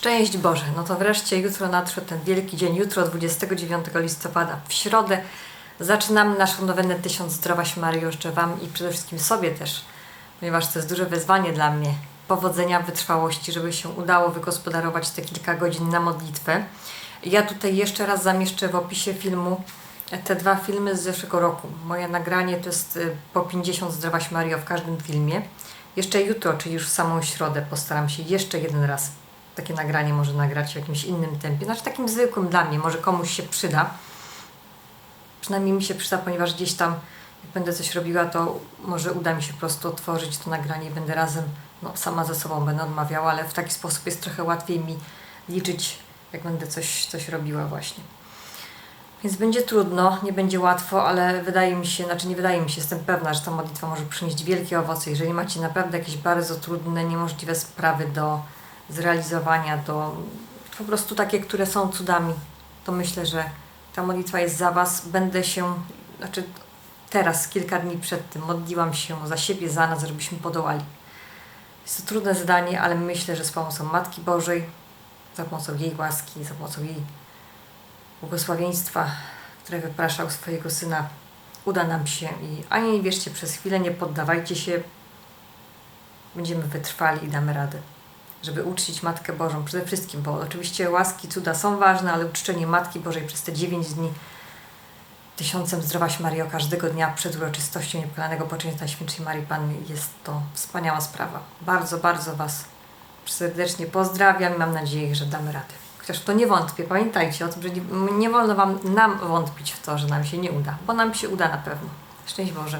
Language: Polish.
Szczęść Boże, no to wreszcie jutro nadszedł ten wielki dzień, jutro 29 listopada, w środę zaczynamy naszą nowennę Tysiąc Zdrowaś Maryjo, życzę Wam i przede wszystkim sobie też, ponieważ to jest duże wyzwanie dla mnie, powodzenia, wytrwałości, żeby się udało wygospodarować te kilka godzin na modlitwę. Ja tutaj jeszcze raz zamieszczę w opisie filmu te dwa filmy z zeszłego roku. Moje nagranie to jest y, po 50 Zdrowaś Mario w każdym filmie. Jeszcze jutro, czyli już w samą środę postaram się jeszcze jeden raz takie nagranie może nagrać w jakimś innym tempie. Znaczy takim zwykłym dla mnie, może komuś się przyda. Przynajmniej mi się przyda, ponieważ gdzieś tam jak będę coś robiła, to może uda mi się po prostu otworzyć to nagranie i będę razem, no sama ze sobą będę odmawiała, ale w taki sposób jest trochę łatwiej mi liczyć, jak będę coś, coś robiła właśnie. Więc będzie trudno, nie będzie łatwo, ale wydaje mi się, znaczy nie wydaje mi się, jestem pewna, że ta modlitwa może przynieść wielkie owoce. Jeżeli macie naprawdę jakieś bardzo trudne, niemożliwe sprawy do zrealizowania, do po prostu takie, które są cudami, to myślę, że ta modlitwa jest za Was. Będę się, znaczy teraz, kilka dni przed tym, modliłam się za siebie, za nas, żebyśmy podołali. Jest to trudne zadanie, ale myślę, że z pomocą Matki Bożej, za pomocą jej łaski, za pomocą jej błogosławieństwa, które wypraszał swojego Syna, uda nam się i ani nie wierzcie przez chwilę, nie poddawajcie się, będziemy wytrwali i damy radę. Żeby uczcić Matkę Bożą przede wszystkim, bo oczywiście łaski, cuda są ważne, ale uczczenie Matki Bożej przez te 9 dni tysiącem zdrowaś Mario każdego dnia przed uroczystością niepokalanego poczęcia Najświętszej Marii Panny jest to wspaniała sprawa. Bardzo, bardzo Was serdecznie pozdrawiam i mam nadzieję, że damy radę. Chociaż w to nie wątpię. Pamiętajcie o tym, że nie, nie wolno Wam nam wątpić w to, że nam się nie uda, bo nam się uda na pewno. Szczęść Boże.